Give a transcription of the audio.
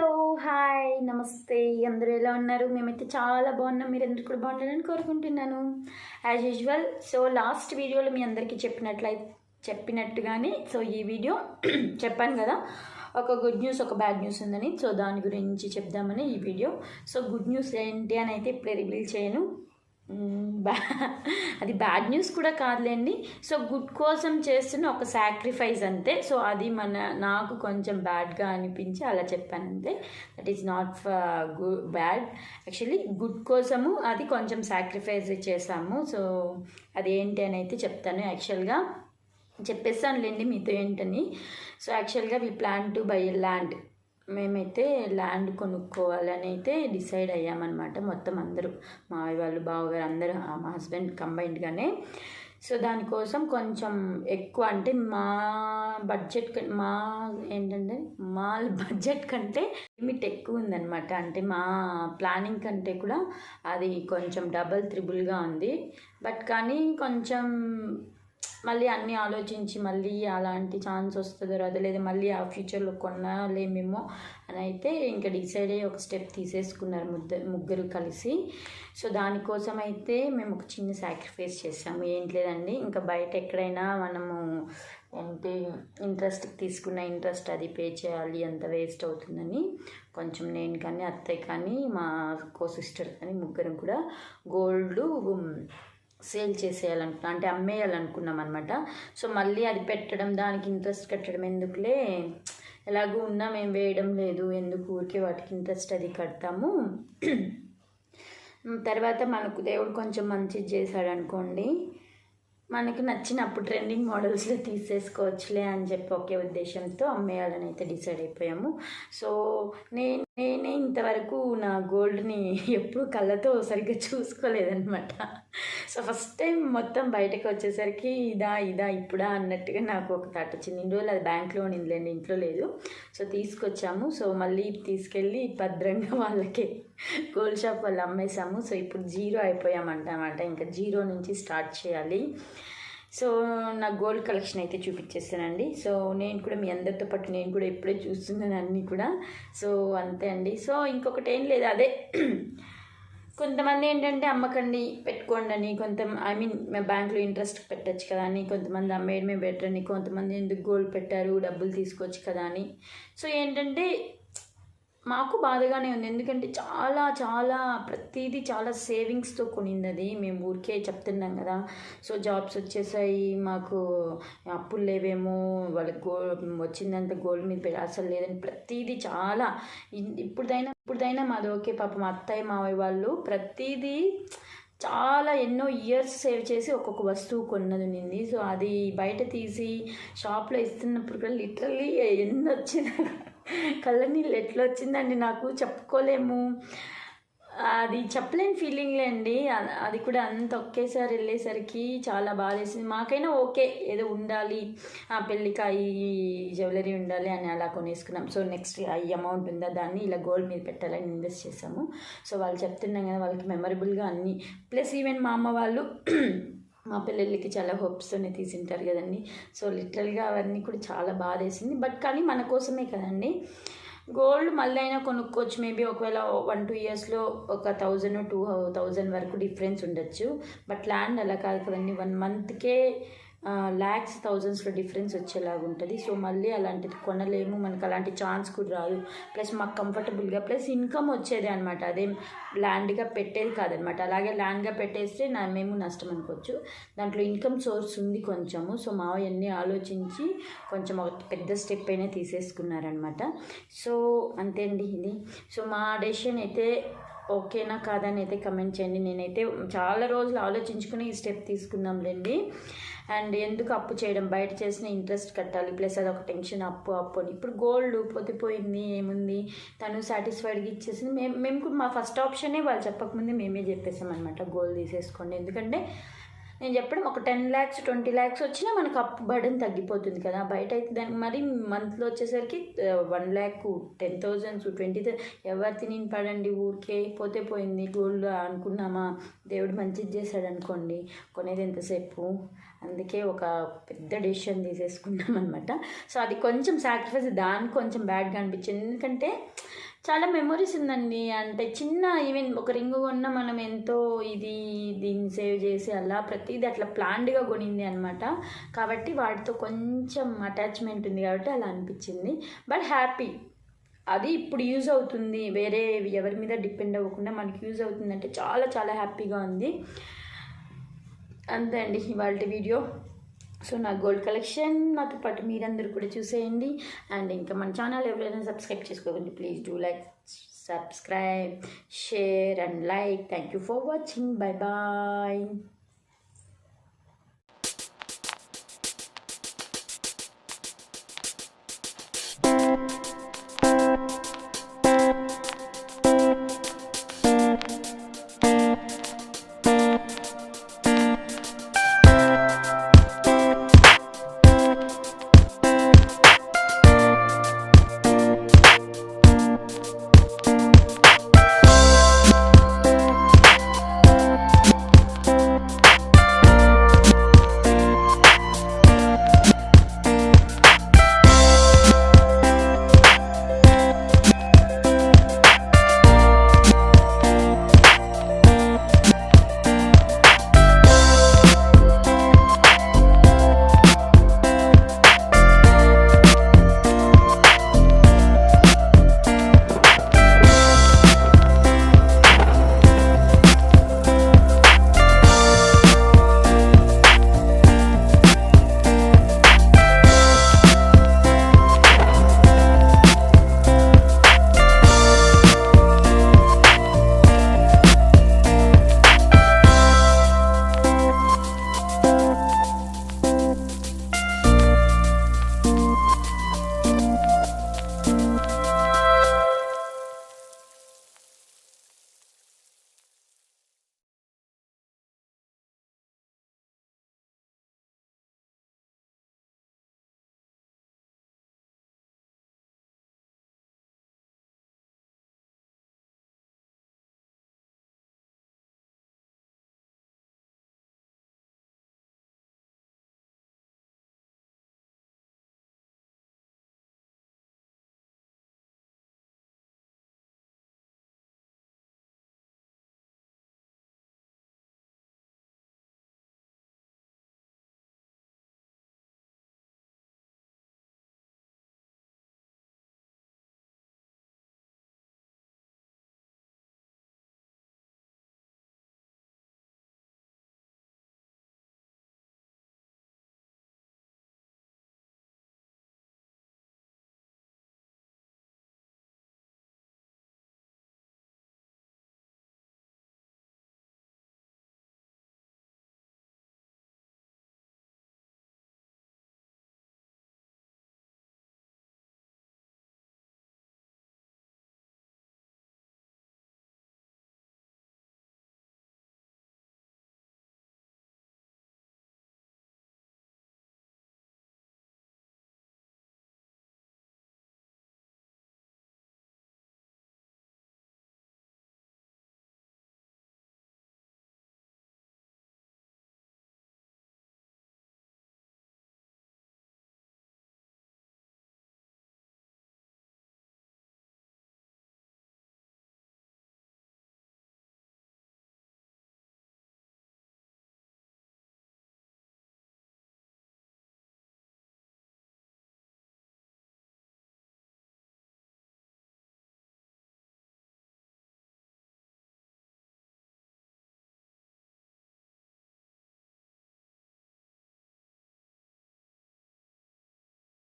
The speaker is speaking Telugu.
హలో హాయ్ నమస్తే. అందరూ ఎలా ఉన్నారు? మేమైతే చాలా బాగున్నాం. మీరు అందరు కూడా బాగుండాలని కోరుకుంటున్నాను. యాజ్ యూజువల్ సో లాస్ట్ వీడియోలో మీ అందరికీ చెప్పినట్లయి చెప్పినట్టుగానే సో ఈ వీడియో చెప్పాను కదా. ఒక గుడ్ న్యూస్ ఒక బ్యాడ్ న్యూస్ ఉందని. సో దాని గురించి చెప్దామని ఈ వీడియో సో గుడ్ న్యూస్ ఏంటి అని అయితే ఇప్పుడే రివీల్ చేయను. బ్యా అది బ్యాడ్ న్యూస్ కూడా కాదులేండి. సో గుడ్ కోసం చేస్తున్న ఒక సాక్రిఫైస్ అంతే. సో అది మన నాకు కొంచెం బ్యాడ్గా అనిపించి అలా చెప్పాను అంతే that is not good bad. Actually good కోసము అది కొంచెం సాక్రిఫైస్ చేసాము సో అది ఏంటి అని అయితే చెప్తాను యాక్చువల్గా. చెప్పేస్తానులేండి మీతో ఏంటని. సో యాక్చువల్గా we plan to buy land. మేమైతే ల్యాండ్ కొనుక్కోవాలని అయితే డిసైడ్ అయ్యామన్నమాట మొత్తం అందరూ. మా వాళ్ళు బావగారు అందరూ మా హస్బెండ్ కంబైన్డ్గానే. సో దానికోసం కొంచెం ఎక్కువ అంటే మా బడ్జెట్ మా ఏంటంటే మా బడ్జెట్ కంటే లిమిట్ ఎక్కువ ఉందన్నమాట అంటే మా ప్లానింగ్ కంటే కూడా అది కొంచెం డబల్ త్రిబుల్గా ఉంది. బట్ కానీ కొంచెం మళ్ళీ అన్నీ ఆలోచించి మళ్ళీ అలాంటి ఛాన్స్ వస్తుందో రాదో లేదా మళ్ళీ ఆ ఫ్యూచర్లో కొనలేమేమో అని అయితే ఇంకా డిసైడ్ అయ్యి ఒక స్టెప్ తీసేసుకున్నారు ముద్ద ముగ్గురు కలిసి. సో దానికోసం అయితే మేము ఒక చిన్న సాక్రిఫైస్ చేసాము. ఏంటి లేదండి ఇంకా బయట ఎక్కడైనా మనము ఏంటి ఇంట్రెస్ట్ తీసుకున్న ఇంట్రెస్ట్ అది పే చేయాలి అంత వేస్ట్ అవుతుందని కొంచెం నేను కానీ అత్తయ్య కానీ మా కో సిస్టర్ కానీ ముగ్గురం కూడా గోల్డ్ సేల్ చేసేయాలనుకున్నాం అంటే అమ్మేయాలనుకున్నాం అనమాట సో మళ్ళీ అది పెట్టడం దానికి ఇంట్రెస్ట్ కట్టడం ఎందుకులే? ఎలాగూ ఉన్నా మేము వేయడం లేదు. ఎందుకు ఊరికే వాటికి ఇంట్రెస్ట్ అది కడతాము? తర్వాత మనకు దేవుడు కొంచెం మంచిది చేశాడు అనుకోండి మనకు నచ్చినప్పుడు ట్రెండింగ్ మోడల్స్లో తీసేసుకోవచ్చులే అని చెప్పి ఒకే ఉద్దేశంతో అమ్మేయాలని అయితే డిసైడ్ అయిపోయాము. సో నేను నేనే ఇంతవరకు నా గోల్డ్ని ఎప్పుడు కళ్ళతో సరిగ్గా చూసుకోలేదనమాట సో ఫస్ట్ టైం మొత్తం బయటకు వచ్చేసరికి ఇదా ఇదా ఇప్పుడా అన్నట్టుగా నాకు ఒక థాట్ వచ్చింది. ఇన్ని రోజులు అది బ్యాంక్లో ఉండిందిలేండి ఇంట్లో లేదు. సో తీసుకొచ్చాము. సో మళ్ళీ తీసుకెళ్ళి భద్రంగా వాళ్ళకి గోల్డ్ షాప్ వాళ్ళు అమ్మేసాము. సో ఇప్పుడు జీరో అయిపోయామంట అనమాట ఇంకా జీరో నుంచి స్టార్ట్ చేయాలి. సో నా గోల్డ్ కలెక్షన్ అయితే చూపించేస్తానండి. సో నేను కూడా మీ అందరితో పాటు నేను కూడా ఇప్పుడే చూస్తున్నాను అన్నీ కూడా. సో అంతే అండి. సో ఇంకొకటి ఏం లేదు. అదే కొంతమంది ఏంటంటే అమ్మకండి పెట్టుకోండి అని కొంత ఐ మీన్ మేము బ్యాంకులో ఇంట్రెస్ట్ పెట్టచ్చు కదా అని కొంతమంది అమ్మేయడమే బెటర్ అని కొంతమంది ఎందుకు గోల్డ్ పెట్టారు డబ్బులు తీసుకోవచ్చు కదా అని. సో ఏంటంటే మాకు బాధగానే ఉంది. ఎందుకంటే చాలా చాలా ప్రతిదీ చాలా సేవింగ్స్తో కొనింది అది మేము ఊరికే చెప్తున్నాం కదా. సో జాబ్స్ వచ్చేసాయి. మాకు అప్పులు లేవేమో. వాళ్ళకి గో వచ్చిందంత గోల్డ్ మీద పె- అసలు లేదని ప్రతిదీ చాలా. ఇ- ఇప్పుడుదైనా ఇప్పుడుదైనా మాది ఓకే. పాప మా అత్తయ్య మావయ్య వాళ్ళు ప్రతిదీ చాలా ఎన్నో ఇయర్స్ సేవ్ చేసి ఒక్కొక్క వస్తువు కొన్నది ఉన్నింది. సో అది బయట తీసి షాప్లో ఇస్తున్నప్పుడు కూడా లిటరల్లీ ఎన్ని వచ్చింది కళ్ళ నీళ్ళు ఎట్లా వచ్చిందండి నాకు చెప్పుకోలేము. అది చెప్పలేని ఫీలింగ్లే అండి. అది కూడా అంత ఒకేసారి వెళ్ళేసరికి చాలా బాధ వేసింది మాకైనా ఓకే ఏదో ఉండాలి. ఆ పెళ్ళికి జ్యువెలరీ ఉండాలి అని అలా కొనేసుకున్నాం. సో నెక్స్ట్ ఈ అమౌంట్ ఉందా దాన్ని ఇలా గోల్డ్ మీద పెట్టాలని ఇన్వెస్ట్ చేసాము. సో వాళ్ళు చెప్తున్నాం కదా వాళ్ళకి మెమరబుల్గా అన్నీ. ప్లస్ ఈవెన్ మా అమ్మ వాళ్ళు మా పిల్లలకి చాలా హోప్స్తోనే తీసింటారు కదండి. సో లిటరల్గా అవన్నీ కూడా చాలా బాధ వేసింది బట్ కానీ మన కోసమే కదండి. గోల్డ్ మళ్ళీ అయినా కొనుక్కోవచ్చు. మేబీ ఒకవేళ వన్ టూ ఇయర్స్లో ఒక థౌజండ్ టూ థౌజండ్ వరకు డిఫరెన్స్ ఉండొచ్చు. బట్ ల్యాండ్ అలా కాదు కదండి. వన్ మంత్కే ల్యాక్స్ థౌజండ్స్లో డిఫరెన్స్ వచ్చేలాగా ఉంటుంది. సో మళ్ళీ అలాంటిది కొనలేము. మనకు అలాంటి ఛాన్స్ కూడా రాదు. ప్లస్ మాకు కంఫర్టబుల్గా ప్లస్ ఇన్కమ్ వచ్చేది అనమాట అదేం ల్యాండ్గా పెట్టేది కాదనమాట అలాగే ల్యాండ్గా పెట్టేస్తే నా మేము నష్టం అనుకోవచ్చు. దాంట్లో ఇన్కమ్ సోర్స్ ఉంది కొంచెము. సో మావయ్య అన్నీ ఆలోచించి కొంచెం ఒక పెద్ద స్టెప్ అయినా తీసేసుకున్నారనమాట సో అంతే అండి ఇది. సో మా డెసిషన్ అయితే ఓకేనా కాదని అయితే కమెంట్ చేయండి. నేనైతే చాలా రోజులు ఆలోచించుకుని ఈ స్టెప్ తీసుకున్నాంలేండి అండ్ ఎందుకు అప్పు చేయడం? బయట చేసిన ఇంట్రెస్ట్ కట్టాలి. ప్లస్ అది ఒక టెన్షన్ అప్పు అప్పు అని. ఇప్పుడు గోల్డ్ పోతే ఏముంది? తను సాటిస్ఫైడ్గా ఇచ్చేసింది. మేము మేము కూడా మా ఫస్ట్ ఆప్షనే వాళ్ళు చెప్పకముందే మేమే చెప్పేసాం అనమాట గోల్డ్ తీసేసుకోండి. ఎందుకంటే నేను చెప్పడం ఒక టెన్ ల్యాక్స్ ట్వంటీ ల్యాక్స్ వచ్చినా మనకు అప్పు బర్డెన్ తగ్గిపోతుంది కదా. బయట అయితే దానికి మరి మంత్లో వచ్చేసరికి one lakh ten thousands twenty ఎవరు తిని పడండి ఊరికే పోతే పోయింది గోల్డ్ అనుకున్నామా? దేవుడు మంచిది చేశాడు అనుకోండి కొనేది ఎంతసేపు? అందుకే ఒక పెద్ద డెసిషన్ తీసేసుకున్నాం అనమాట సో అది కొంచెం సాక్రిఫైస్ దానికి కొంచెం బ్యాడ్గా అనిపించింది. ఎందుకంటే చాలా మెమొరీస్ ఉందండి. అంటే చిన్న ఈవెన్ ఒక రింగ్ కొన్న మనం ఎంతో ఇది దీన్ని సేవ్ చేసి అలా ప్రతిదీ అట్లా ప్లాన్డ్గా కొనింది అనమాట కాబట్టి వాటితో కొంచెం అటాచ్మెంట్ ఉంది కాబట్టి అలా అనిపించింది. బట్ హ్యాపీ అది ఇప్పుడు యూజ్ అవుతుంది. వేరే ఎవరి మీద డిపెండ్ అవ్వకుండా మనకి యూజ్ అవుతుంది అంటే చాలా చాలా హ్యాపీగా ఉంది. అంతే అండి ఇవాళ వీడియో. సో నా గోల్డ్ కలెక్షన్ నాతో పాటు మీరందరూ కూడా చూసేయండి. అండ్ ఇంకా మన ఛానల్ ఎవరైనా సబ్స్క్రైబ్ చేసుకోకండి please do like subscribe share and like. Thank you for watching. Bye bye.